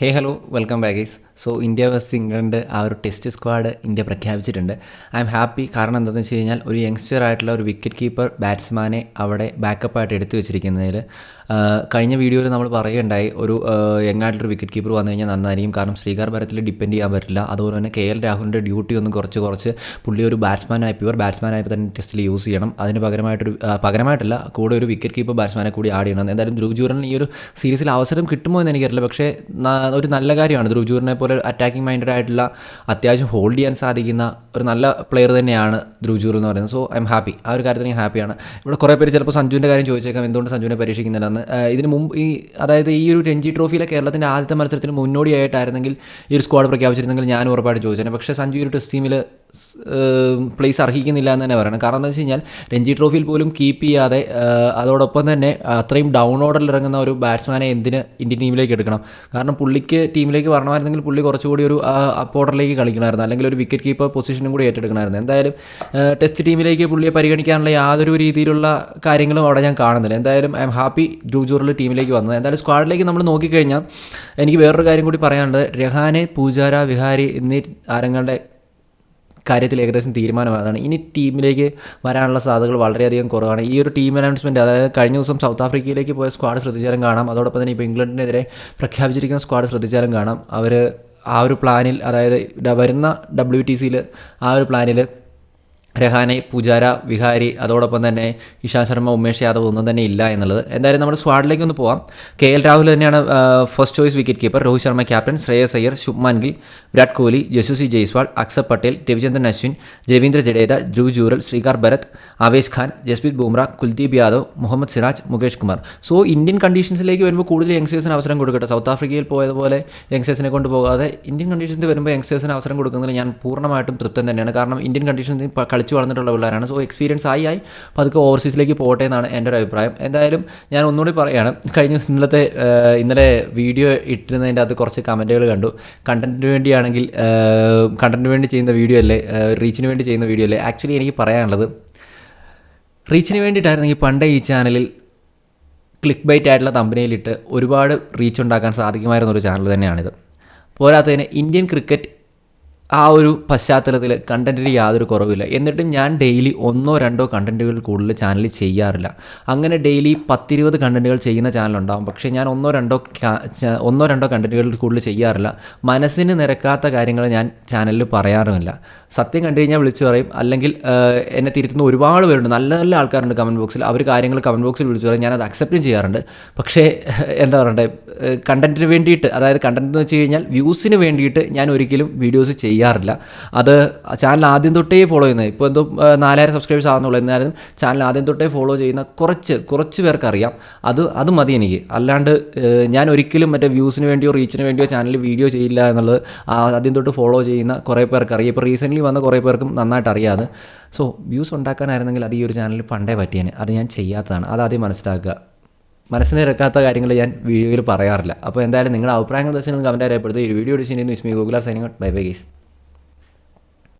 Hey hello welcome guys so India versus England ആ ഒരു test squad India പ്രഖ്യാപിച്ചിട്ടുണ്ട്. I'm happy കാരണം എന്താണെന്ന് വെച്ച് കഴിഞ്ഞാൽ ഒരു യങ്സ്റ്റർ ആയിട്ടുള്ള ഒരു വിക്കറ്റ് കീപ്പർ ബാറ്റ്സ്മാനെ അവിടെ ബാക്കപ്പായിട്ട് എടുത്തു വെച്ചിരിക്കുന്നതിൽ കഴിഞ്ഞ വീഡിയോയിൽ നമ്മൾ പറയുകയുണ്ടായി ഒരു യങ് ആയിട്ടുള്ളൊരു വിക്കറ്റ് കീപ്പർ വന്നു കഴിഞ്ഞാൽ നന്നായിരിക്കും. കാരണം ശ്രീകാർ ഭരത്തിൽ ഡിപ്പെൻഡ് ചെയ്യാൻ പറ്റില്ല. അതുപോലെ തന്നെ കെ എൽ രാഹുലിന്റെ ഡ്യൂട്ടി ഒന്ന് കുറച്ച് കുറച്ച് പുള്ളി ഒരു ബാറ്റ്സ്മാൻ ബാറ്റ്സ്മാനായി പ്യുവർ ബാറ്റ്സ്മാനായി തന്നെ ടെസ്റ്റിൽ യൂസ് ചെയ്യണം. അതിന് പകരമായിട്ടൊരു പകരമായിട്ടല്ല കൂടെ ഒരു വിക്കറ്റ് കീപ്പർ ബാറ്റ്സ്മാനെ കൂടി ആഡ് ചെയ്യണം. എന്തായാലും ധ്രുവ് ജൂറിന് ഈ ഒരു സീരീസിൽ അവസരം കിട്ടുമോ എന്ന് എനിക്കറിയില്ല. പക്ഷേ ഒരു നല്ല കാര്യമാണ്. ധ്രുവ് ജൂറിനെ പോലെ അറ്റാക്കിംഗ് മൈൻഡഡ് ആയിട്ടുള്ള അത്യാവശ്യം ഹോൾഡ് ചെയ്യാൻ സാധിക്കുന്ന ഒരു നല്ല പ്ലെയർ തന്നെയാണ് ധ്രുവ് ജൂർ എന്ന് പറയുന്നത്. സോ ഐ എം ഹാപ്പി ആ ഒരു കാര്യത്തിൽ ഞാൻ ഹാപ്പിയാണ് ഇവിടെ കുറേ പേര് ചിലപ്പോൾ സഞ്ജുവിന്റെ കാര്യം ചോദിച്ചേക്കാം എന്തുകൊണ്ട് സഞ്ജുവിനെ പരീക്ഷിക്കുന്നില്ലെന്ന്. ഇതിന് മുമ്പ് ഈ അതായത് ഈ ഒരു രഞ്ജി ട്രോഫിയിലെ കേരളത്തിന്റെ ആദ്യത്തെ മത്സരത്തിന് മുന്നോടിയായിട്ടായിരുന്നെങ്കിൽ ഈ ഒരു സ്ക്വാഡ് പ്രഖ്യാപിച്ചിരുന്നെങ്കിൽ ഞാൻ ഉറപ്പായിട്ട് ചോദിച്ചേനെ. പക്ഷേ സഞ്ജു ഈ ഒരു ടെസ്റ്റ് ടീമിൽ പ്ലേസ് അർഹിക്കുന്നില്ല എന്ന് തന്നെ പറയണം. കാരണം എന്താ വെച്ച് കഴിഞ്ഞാൽ രഞ്ജി ട്രോഫിയിൽ പോലും കീപ്പ് ചെയ്യാതെ അതോടൊപ്പം തന്നെ അത്രയും ഡൗൺ ഓർഡറിൽ ഇറങ്ങുന്ന ഒരു ബാറ്റ്സ്മാനെ എന്തിന് ഇന്ത്യൻ ടീമിലേക്ക് എടുക്കണം? കാരണം പുള്ളിക്ക് ടീമിലേക്ക് വരണമായിരുന്നെങ്കിൽ പുള്ളി കുറച്ചുകൂടി ഒരു അപ്പ് ഓർഡറിലേക്ക് കളിക്കണമായിരുന്നു. അല്ലെങ്കിൽ ഒരു വിക്കറ്റ് കീപ്പർ പൊസിഷനും കൂടി ഏറ്റെടുക്കണമായിരുന്നു. എന്തായാലും ടെസ്റ്റ് ടീമിലേക്ക് പുള്ളിയെ പരിഗണിക്കാനുള്ള യാതൊരു രീതിയിലുള്ള കാര്യങ്ങളും അവിടെ ഞാൻ കാണുന്നില്ല. എന്തായാലും ഐ എം ഹാപ്പി ജൂജൂറിൽ ടീമിലേക്ക് വന്നത്. എന്തായാലും സ്ക്വാഡിലേക്ക് നമ്മൾ നോക്കിക്കഴിഞ്ഞാൽ എനിക്ക് വേറൊരു കാര്യം കൂടി പറയാനുള്ളത്. രഹാനെ പൂജാര വിഹാരി എന്നീ താരങ്ങളുടെ കാര്യത്തിൽ ഏകദേശം തീരുമാനമായതാണ് ഇനി ടീമിലേക്ക് വരാനുള്ള സാധ്യതകൾ വളരെയധികം കുറവാണ്. ഈ ഒരു ടീം അനൗൺസ്മെന്റ് അതായത് കഴിഞ്ഞ ദിവസം സൗത്ത് ആഫ്രിക്കയിലേക്ക് പോയ സ്ക്വാഡ് ശ്രദ്ധിച്ചാലും കാണാം. അതോടൊപ്പം തന്നെ ഇപ്പോൾ ഇംഗ്ലണ്ടിനെതിരെ പ്രഖ്യാപിച്ചിരിക്കുന്ന സ്ക്വാഡ് ശ്രദ്ധിച്ചാലും കാണാം. അവർ ആ ഒരു പ്ലാനിൽ അതായത് വരുന്ന ഡബ്ല്യു ടി സിയിൽ ആ ഒരു പ്ലാനിൽ രഹാനെ പൂജാര വിഹാരി അതോടൊപ്പം തന്നെ ഇഷാ ശർമ്മ ഉമേഷ് യാദവ് ഒന്നും തന്നെ ഇല്ല എന്നുള്ളത്. എന്തായാലും നമ്മുടെ സ്വാഡിലേക്ക് ഒന്ന് പോവാം. കെ എൽ രാഹുൽ തന്നെയാണ് first choice wicket keeper Rohit Sharma captain Shreyas Iyer Shubman Gill Virat Kohli ജസുസി Jaiswal Axar Patel Ravichandran Ashwin Ravindra Jadeja Dhruv Jurel Srikar Bharat Avesh Khan Jasprit Bumrah Kuldeep Yadav Mohammed Siraj Mukesh Kumar. So Indian കണ്ടീഷൻസിലേക്ക് വരുമ്പോൾ കൂടുതൽ യങ്സ്റ്റേഴ്സിന് അവസരം കൊടുക്കട്ടെ. സൗത്ത് ആഫ്രിക്കയിൽ പോയതുപോലെ യങ്സ്റ്റേഴ്സിനെ കൊണ്ട് പോകാതെ ഇന്ത്യൻ കണ്ടീഷൻസിൽ വരുമ്പോൾ യങ്സ്റ്റേഴ്സിന് അവസരം കൊടുക്കുന്നതിൽ ഞാൻ പൂർണമായിട്ടും തൃപ്തം തന്നെയാണ്. കാരണം ഇന്ത്യൻ കണ്ടീഷൻസിൽ പ- കളിച്ച് വളർന്നിട്ടുള്ള പിള്ളേരാണ്. സോ എക്സ്പീരിയൻസ് ആയി ആയി. അപ്പോൾ അതൊക്കെ ഓവർസീസിലേക്ക് പോട്ടെ എന്നാണ് എന്റെ ഒരു അഭിപ്രായം. എന്തായാലും ഞാൻ ഒന്നുകൂടി പറയുകയാണ് കഴിഞ്ഞ ഇന്നലത്തെ ഇന്നലെ വീഡിയോ ഇട്ടിരുന്നതിന്റെ അകത്ത് കുറച്ച് കമന്റുകൾ കണ്ടു. കണ്ടന്റിന് വേണ്ടിയാണെങ്കിൽ കണ്ടന്റിന് വേണ്ടി ചെയ്യുന്ന വീഡിയോ അല്ലേ? റീച്ചിന് വേണ്ടി ചെയ്യുന്ന വീഡിയോ അല്ലേ? ആക്ച്വലി എനിക്ക് പറയാനുള്ളത് റീച്ചിന് വേണ്ടിയിട്ടായിരുന്നെങ്കിൽ പണ്ടേ ഈ ചാനലിൽ ക്ലിക്ക് ബൈറ്റ് ആയിട്ടുള്ള തമ്പനയിലിട്ട് ഒരുപാട് റീച്ച് ഉണ്ടാക്കാൻ സാധിക്കുമായിരുന്ന ഒരു ചാനൽ തന്നെയാണിത്. പോരാത്തതിന് ഇന്ത്യൻ ക്രിക്കറ്റ് ആ ഒരു പശ്ചാത്തലത്തിൽ കണ്ടന്റിന് യാതൊരു കുറവില്ല. എന്നിട്ടും ഞാൻ ഡെയിലി ഒന്നോ രണ്ടോ കണ്ടന്റുകൾ കൂടുതൽ ചാനലിൽ ചെയ്യാറില്ല. അങ്ങനെ ഡെയിലി പത്തിരുപത് കണ്ടന്റുകൾ ചെയ്യുന്ന ചാനലുണ്ടാകും പക്ഷേ ഞാൻ ഒന്നോ രണ്ടോ ഒന്നോ രണ്ടോ കണ്ടന്റുകൾ കൂടുതൽ ചെയ്യാറില്ല. മനസ്സിന് നിരക്കാത്ത കാര്യങ്ങൾ ഞാൻ ചാനലിൽ പറയാറുമില്ല. സത്യം കണ്ടു കഴിഞ്ഞാൽ വിളിച്ചു പറയും. അല്ലെങ്കിൽ എന്നെ തിരുത്തുന്ന ഒരുപാട് പേരുണ്ട്. നല്ല നല്ല ആൾക്കാരുണ്ട് കമന്റ് ബോക്സിൽ. അവർ കാര്യങ്ങൾ കമന്റ് ബോക്സിൽ വിളിച്ചു പറയും. ഞാനത് അക്സെപ്റ്റും ചെയ്യാറുണ്ട്. പക്ഷേ എന്താ പറയണ്ടേ? കണ്ടന്റിന് വേണ്ടിയിട്ട് അതായത് കണ്ടന്റ് എന്ന് വെച്ച് കഴിഞ്ഞാൽ വ്യൂസിന് വേണ്ടിയിട്ട് ഞാൻ ഒരിക്കലും വീഡിയോസ് ചെയ്യാറില്ല. അത് ചാനൽ ആദ്യം തൊട്ടേ ഫോളോ ചെയ്യുന്നത് ഇപ്പോൾ എന്തോ നാലായിരം സബ്സ്ക്രൈബേഴ്സ് ആകുന്നുള്ളൂ എന്നാലും ചാനൽ ആദ്യം തൊട്ടേ ഫോളോ ചെയ്യുന്ന കുറച്ച് കുറച്ച് പേർക്ക് അറിയാം അത് അത് മതി എനിക്ക്. അല്ലാണ്ട് ഞാൻ ഒരിക്കലും മറ്റേ വ്യൂസിന് വേണ്ടിയോ റീച്ചിന് വേണ്ടിയോ ചാനൽ വീഡിയോ ചെയ്യില്ല എന്നുള്ളത് ആദ്യം തൊട്ട് ഫോളോ ചെയ്യുന്ന കുറേ പേർക്ക് അറിയാം ഇപ്പോൾ റീസെന്റ്ലി വന്ന കുറേ പേർക്കും നന്നായിട്ട് അറിയാതെ സോ വ്യൂസ് ഉണ്ടാക്കാനായിരുന്നെങ്കിൽ അത് ഈ ഒരു ചാനൽ പണ്ടേ പറ്റിയേനെ. അത് ഞാൻ ചെയ്യാത്തതാണ്. അത് ആദ്യം മനസ്സിലാക്കുക. മനസ്സിന് ഇറക്കാത്ത കാര്യങ്ങൾ ഞാൻ വീഡിയോയിൽ പറയാറില്ല. അപ്പോൾ എന്തായാലും നിങ്ങളുടെ അഭിപ്രായങ്ങൾ വെച്ചാൽ കമന്റ് അറിയപ്പെടുത്തുക ഈ വീഡിയോ ഡിസിന്റെ Vismi Google signing bye bye guys